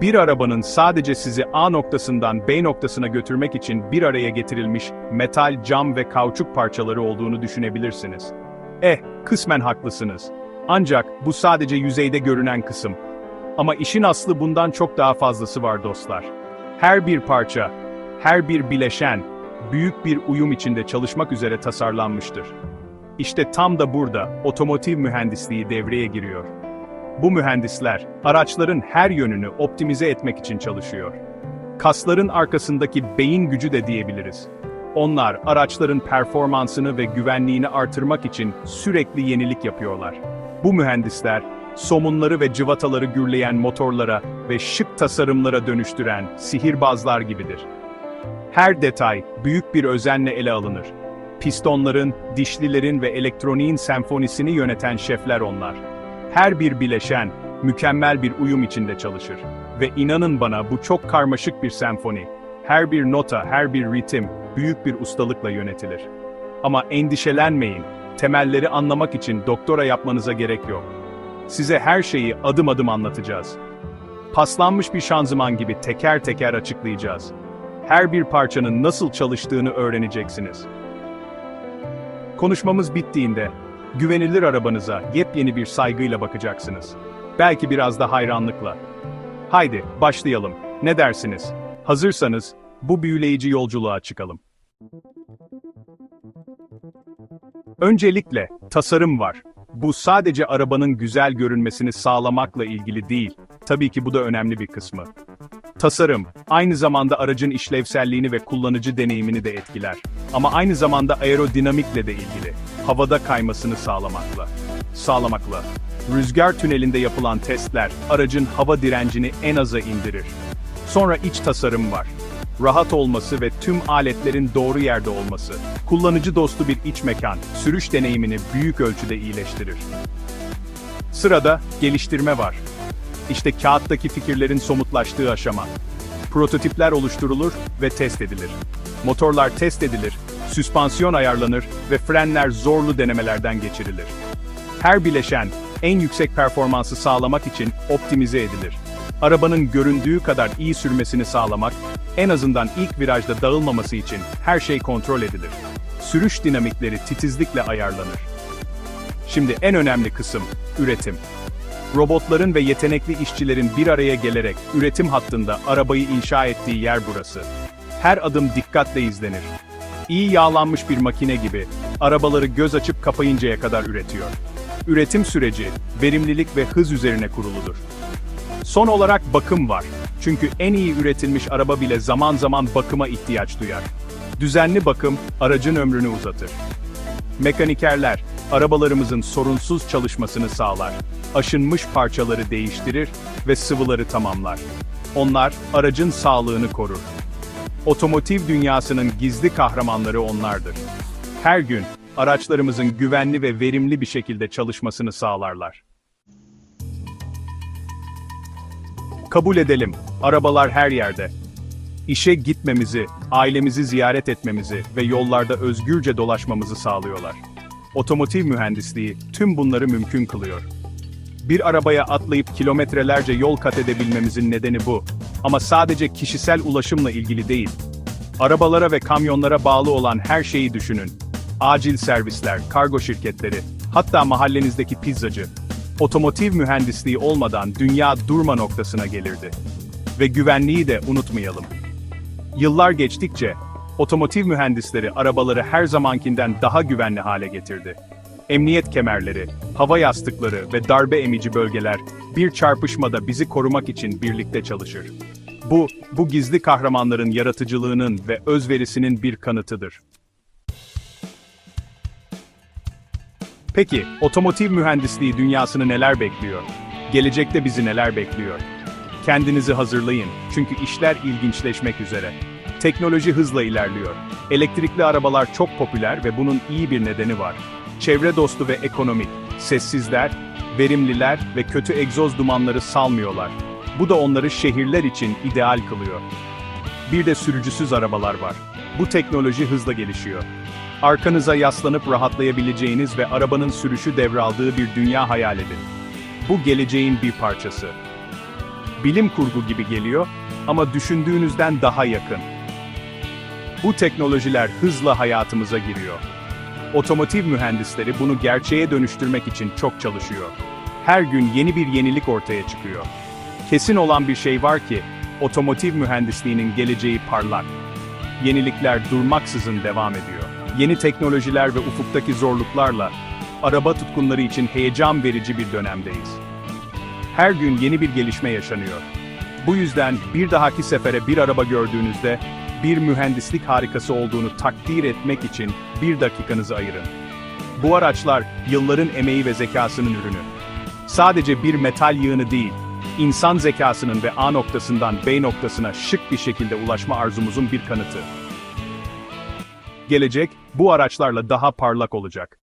Bir arabanın sadece sizi A noktasından B noktasına götürmek için bir araya getirilmiş metal, cam ve kauçuk parçaları olduğunu düşünebilirsiniz. Eh, kısmen haklısınız. Ancak bu sadece yüzeyde görünen kısım. Ama işin aslı bundan çok daha fazlası var dostlar. Her bir parça, her bir bileşen, büyük bir uyum içinde çalışmak üzere tasarlanmıştır. İşte tam da burada otomotiv mühendisliği devreye giriyor. Bu mühendisler, araçların her yönünü optimize etmek için çalışıyor. Kasların arkasındaki beyin gücü de diyebiliriz. Onlar, araçların performansını ve güvenliğini artırmak için sürekli yenilik yapıyorlar. Bu mühendisler, somunları ve cıvataları gürleyen motorlara ve şık tasarımlara dönüştüren sihirbazlar gibidir. Her detay büyük bir özenle ele alınır. Pistonların, dişlilerin ve elektroniğin senfonisini yöneten şefler onlar. Her bir bileşen, mükemmel bir uyum içinde çalışır. Ve inanın bana bu çok karmaşık bir senfoni. Her bir nota, her bir ritim, büyük bir ustalıkla yönetilir. Ama endişelenmeyin, temelleri anlamak için doktora yapmanıza gerek yok. Size her şeyi adım adım anlatacağız. Paslanmış bir şanzıman gibi teker teker açıklayacağız. Her bir parçanın nasıl çalıştığını öğreneceksiniz. Konuşmamız bittiğinde, güvenilir arabanıza yepyeni bir saygıyla bakacaksınız. Belki biraz da hayranlıkla. Haydi, başlayalım. Ne dersiniz? Hazırsanız, bu büyüleyici yolculuğa çıkalım. Öncelikle, tasarım var. Bu sadece arabanın güzel görünmesini sağlamakla ilgili değil. Tabii ki bu da önemli bir kısmı. Tasarım, aynı zamanda aracın işlevselliğini ve kullanıcı deneyimini de etkiler. Ama aynı zamanda aerodinamikle de ilgili. Havada kaymasını sağlamakla. Sağlamakla. Rüzgar tünelinde yapılan testler, aracın hava direncini en aza indirir. Sonra iç tasarım var. Rahat olması ve tüm aletlerin doğru yerde olması. Kullanıcı dostu bir iç mekan, sürüş deneyimini büyük ölçüde iyileştirir. Sırada geliştirme var. İşte kağıttaki fikirlerin somutlaştığı aşama. Prototipler oluşturulur ve test edilir. Motorlar test edilir, süspansiyon ayarlanır ve frenler zorlu denemelerden geçirilir. Her bileşen en yüksek performansı sağlamak için optimize edilir. Arabanın göründüğü kadar iyi sürmesini sağlamak, en azından ilk virajda dağılmaması için her şey kontrol edilir. Sürüş dinamikleri titizlikle ayarlanır. Şimdi en önemli kısım, üretim. Robotların ve yetenekli işçilerin bir araya gelerek üretim hattında arabayı inşa ettiği yer burası. Her adım dikkatle izlenir. İyi yağlanmış bir makine gibi, arabaları göz açıp kapayıncaya kadar üretiyor. Üretim süreci, verimlilik ve hız üzerine kuruludur. Son olarak bakım var. Çünkü en iyi üretilmiş araba bile zaman zaman bakıma ihtiyaç duyar. Düzenli bakım, aracın ömrünü uzatır. Mekanikerler, arabalarımızın sorunsuz çalışmasını sağlar. Aşınmış parçaları değiştirir ve sıvıları tamamlar. Onlar, aracın sağlığını korur. Otomotiv dünyasının gizli kahramanları onlardır. Her gün, araçlarımızın güvenli ve verimli bir şekilde çalışmasını sağlarlar. Kabul edelim, arabalar her yerde. İşe gitmemizi, ailemizi ziyaret etmemizi ve yollarda özgürce dolaşmamızı sağlıyorlar. Otomotiv mühendisliği tüm bunları mümkün kılıyor. Bir arabaya atlayıp kilometrelerce yol kat edebilmemizin nedeni bu. Ama sadece kişisel ulaşımla ilgili değil. Arabalara ve kamyonlara bağlı olan her şeyi düşünün. Acil servisler, kargo şirketleri, hatta mahallenizdeki pizzacı. Otomotiv mühendisliği olmadan dünya durma noktasına gelirdi. Ve güvenliği de unutmayalım. Yıllar geçtikçe, otomotiv mühendisleri arabaları her zamankinden daha güvenli hale getirdi. Emniyet kemerleri, hava yastıkları ve darbe emici bölgeler bir çarpışmada bizi korumak için birlikte çalışır. Bu, bu gizli kahramanların yaratıcılığının ve özverisinin bir kanıtıdır. Peki, otomotiv mühendisliği dünyasını neler bekliyor? Gelecekte bizi neler bekliyor? Kendinizi hazırlayın, çünkü işler ilginçleşmek üzere. Teknoloji hızla ilerliyor. Elektrikli arabalar çok popüler ve bunun iyi bir nedeni var. Çevre dostu ve ekonomik, sessizler, verimliler ve kötü egzoz dumanları salmıyorlar. Bu da onları şehirler için ideal kılıyor. Bir de sürücüsüz arabalar var. Bu teknoloji hızla gelişiyor. Arkanıza yaslanıp rahatlayabileceğiniz ve arabanın sürüşü devraldığı bir dünya hayal edin. Bu geleceğin bir parçası. bilim kurgu gibi geliyor ama düşündüğünüzden daha yakın. Bu teknolojiler hızla hayatımıza giriyor. Otomotiv mühendisleri bunu gerçeğe dönüştürmek için çok çalışıyor. Her gün yeni bir yenilik ortaya çıkıyor. Kesin olan bir şey var ki, otomotiv mühendisliğinin geleceği parlak. Yenilikler durmaksızın devam ediyor. Yeni teknolojiler ve ufuktaki zorluklarla, araba tutkunları için heyecan verici bir dönemdeyiz. Her gün yeni bir gelişme yaşanıyor. Bu yüzden bir dahaki sefere bir araba gördüğünüzde, bir mühendislik harikası olduğunu takdir etmek için bir dakikanızı ayırın. Bu araçlar yılların emeği ve zekasının ürünü. Sadece bir metal yığını değil, insan zekasının ve A noktasından B noktasına şık bir şekilde ulaşma arzumuzun bir kanıtı. Gelecek, bu araçlarla daha parlak olacak.